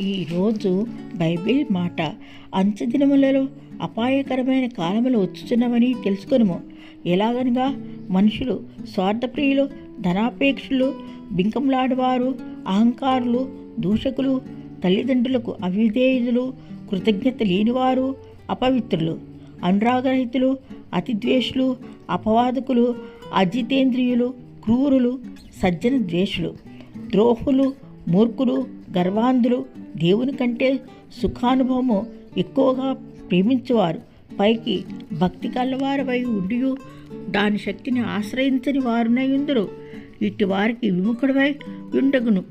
ఈరోజు బైబిల్ మాట అంత్యదినములలో అపాయకరమైన కాలములు వచ్చుచున్నవని తెలుసుకొనుము. ఎలాగనగా మనుషులు స్వార్థప్రియులు ధనాపేక్షులు బింకంలాడవారు అహంకారులు దూషకులు తల్లిదండ్రులకు అవిధేయులు కృతజ్ఞత లేనివారు అపవిత్రులు అనురాగరహితులు అతిద్వేషులు అపవాదకులు అజితేంద్రియులు క్రూరులు సజ్జన ద్వేషులు ద్రోహులు మూర్ఖులు గర్వాంధులు దేవుని కంటే సుఖానుభవము ఎక్కువగా ప్రేమించేవారు. పైకి భక్తి కలవారవై ఉండి దాని శక్తిని ఆశ్రయించని వారునై ఉందరు. ఇట్టి వారికి విముఖుడవై ఉండగును.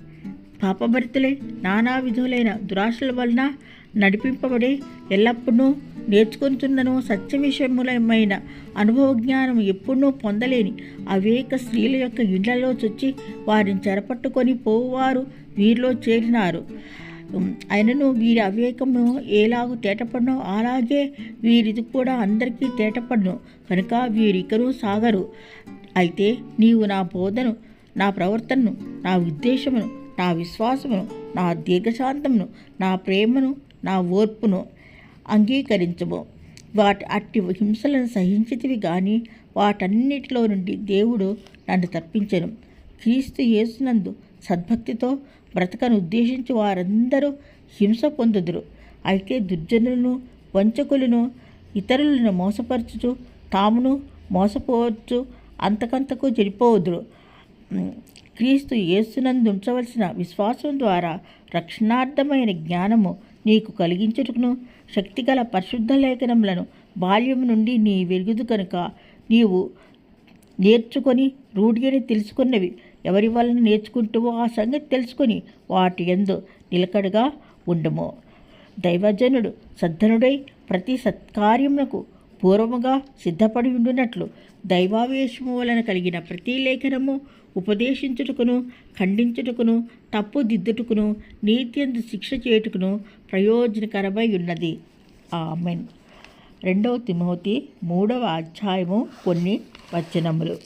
పాపభరితులై నానా విధులైన దురాశల వలన నడిపింపబడి ఎల్లప్పుడూ నేర్చుకుంటున్నను సత్య విషయములమైన అనుభవ జ్ఞానం ఎప్పుడూ పొందలేని అవేక స్త్రీల యొక్క ఇళ్ళలో చొచ్చి వారిని చెరపట్టుకొని పోవారు వీరిలో చేరినారు. అయినను వీరి అవివేకము ఏలాగు తేటపడినో అలాగే వీరిది కూడా అందరికీ తేటపడను కనుక వీరికరు సాగరు. అయితే నీవు నా బోధను నా ప్రవర్తనను నా ఉద్దేశమును నా విశ్వాసమును నా దీర్ఘశాంతమును నా ప్రేమను నా ఓర్పును అంగీకరించము. వాటి అట్టి హింసలను సహించితివి కానీ వాటన్నిటిలో నుండి దేవుడు నన్ను తప్పించను. క్రీస్తు యేసునందు సద్భక్తితో బ్రతకను ఉద్దేశించి వారందరూ హింస పొందుదురు. అయితే దుర్జనులను వంచకులను ఇతరులను మోసపరచుచు తామును మోసపోవచ్చు అంతకంతకు చెడిపోవద్దురు క్రీస్తు యేసునందు ఉంచవలసిన విశ్వాసం ద్వారా రక్షణార్థమైన జ్ఞానము నీకు కలిగించుటకును శక్తిగల పరిశుద్ధ లేఖనములను బాల్యం నుండి నీ వెలుగుదు కనుక నీవు నేర్చుకొని రూఢి అని తెలుసుకున్నవి ఎవరి వలన నేర్చుకుంటావో ఆ సంగతి తెలుసుకొని వాటి ఎందు నిలకడగా ఉండము. దైవజనుడు సద్ధనుడై ప్రతి సత్కార్యములకు పూర్వముగా సిద్ధపడి ఉండునట్లు దైవావేశము వలన కలిగిన ప్రతి లేఖనము ఉపదేశించుటకును ఖండించుటకును తప్పు దిద్దుటకును నీత్యందు శిక్ష చేయుటకును ప్రయోజనకరమై ఉన్నది. ఆమెన్. రెండవ తిమోతి మూడవ అధ్యాయము కొన్ని వచనములు.